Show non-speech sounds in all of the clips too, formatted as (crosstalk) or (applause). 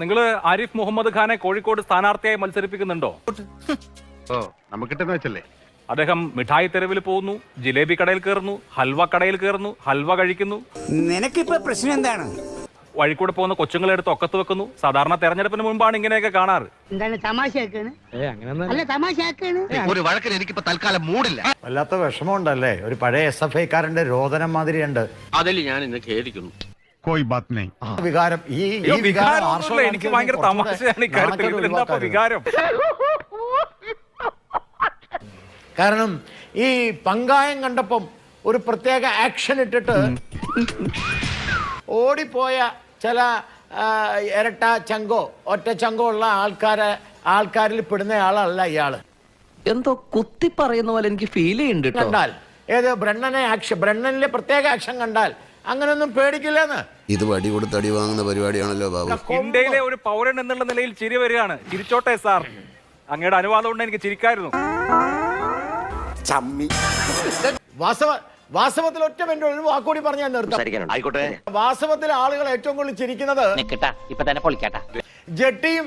നിങ്ങൾ ആരിഫ് മുഹമ്മദ് ഖാനെ കോഴിക്കോട് സ്ഥാനാർത്ഥിയായി മത്സരിപ്പിക്കുന്നുണ്ടോ? ഓ നമുക്കിട്ടെന്ന് വെച്ചല്ലേ. അദ്ദേഹം മിഠായി തെരുവിൽ പോകുന്നു ജിലേബി കടയിൽ കയറുന്നു ഹൽവ കടയിൽ കയറുന്നു ഹൽവ കഴിക്കുന്നു. നിനക്കിപ്പോ പ്രശ്നം എന്താണ്? വഴിക്കൂടെ പോകുന്ന കൊച്ചുങ്ങളെ എടുത്ത് ഒക്കത്ത് വെക്കുന്നു. സാധാരണ തെരഞ്ഞെടുപ്പിന് മുമ്പാണ് ഇങ്ങനെയൊക്കെ കാണാറ്. എന്താണ് തമാശയാക്കാണ് അല്ല തമാശയാക്കാണ് ഒരു വഴക്കിന് എനിക്കിപ്പോ തൽക്കാലം മൂടില്ല. വല്ലാത്ത വിഷമമുണ്ടല്ലേ? ഒരു പഴയ എസ് എഫ് ഐക്കാരന്റെ രോദനം മാതിരിയുണ്ട്. അതിൽ ഞാൻ ഇന്ന് ഖേദിക്കുന്നു. കോയി ബാത് വികാരം. ഈ വികാരം എനിക്ക് ഭയങ്കര തമാശയാണ് ഇക്കാര്യത്തിൽ. വികാരം? കാരണം ഈ പങ്കായം കണ്ടപ്പം ഒരു പ്രത്യേക ആക്ഷൻ ഇട്ടിട്ട് ഓടിപ്പോയ ചില ഇരട്ട ചങ്കോ ഒറ്റ ചങ്കോ ഉള്ള ആൾക്കാരെ ആൾക്കാരിൽ പെടുന്ന ആളല്ല ഇയാൾ. എന്തോ കുത്തി പറയുന്ന പോലെ എനിക്ക് ഫീൽ ചെയ്യുന്നുണ്ട് കണ്ടാൽ ഏത് ബ്രണ്ണനെ ആക്ഷൻ ബ്രണ്ണനിലെ പ്രത്യേക ആക്ഷൻ കണ്ടാൽ അങ്ങനെയൊന്നും പേടിക്കില്ലെന്ന്. ഇത് വടി കൊടുത്ത് അടി വാങ്ങുന്ന പരിപാടിയാണല്ലോ ബാബു. ഇന്ത്യയിലെ ഒരു പൗരൻ എന്നുള്ള നിലയിൽ ചിരി വരികയാണ്. ചിരിച്ചോട്ടെ സാർ. അങ്ങയുടെ അനുവാദം കൊണ്ട് എനിക്ക് ചിരിക്കായിരുന്നു. വാസ്തവ വാസ്തവത്തിൽ ഒറ്റ മിനിറ്റ് ഒരു വാക്കുകൂടി പറഞ്ഞാൽ നിർത്താം. ആയിക്കോട്ടെ. വാസ്തവത്തിൽ ആളുകൾ ഏറ്റവും കൂടുതൽ ചിരിക്കുന്നത് ഇപ്പൊ തന്നെ പൊളിക്കട്ടാ. ജട്ടിയും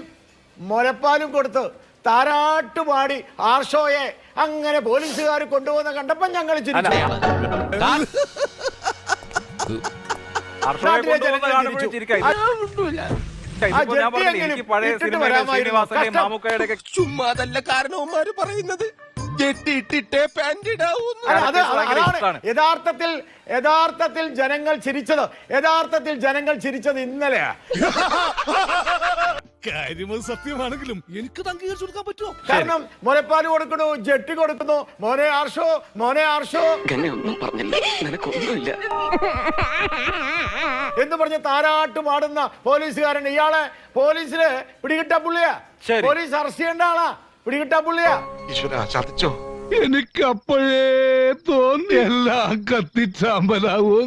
മുലപ്പാലും കൊടുത്ത് താരാട്ടുപാടി ആർഷോയെ അങ്ങനെ പോലീസുകാർ കൊണ്ടുപോകുന്ന കണ്ടപ്പം ഞങ്ങൾ ചിരിച്ചു. ചുമ്മാതല്ല കാരണവന്മാര് പറയുന്നത്. യഥാർത്ഥത്തിൽ യഥാർത്ഥത്തിൽ ജനങ്ങൾ ചിരിച്ചത്. യഥാർത്ഥത്തിൽ ജനങ്ങൾ ചിരിച്ചത് ഇന്നലെയാ. (laughs) കാര്യമത് സത്യമാണെങ്കിലും എനിക്ക് അംഗീകരിച്ചു കൊടുക്കാൻ പറ്റുമോ? കാരണം മോനെ പാൽ കൊടുക്കുന്നു ജെട്ടി കൊടുക്കുന്നു. മോനെ ആർഷോ മോനെ ആർഷോ. എന്നെ ഒന്നും പറഞ്ഞില്ല. നിനക്കൊന്നുമില്ല. എന്ന് പറഞ്ഞ് താരാട്ട് പാടുന്ന പോലീസുകാരൻ ഇയാളെ പോലീസിൽ പിടികിട്ട പുള്ളിയാ. ശരി. പോലീസ് അറസ്റ്റ് ചെയ്യേണ്ട ആളാ. പിടികിട്ട പുള്ളിയാ. ഈശ്വര ചതിച്ചോ? എനിക്ക് അപ്പോഴേ തോന്നി എല്ലാം കത്തിച്ചാമ്പലാവും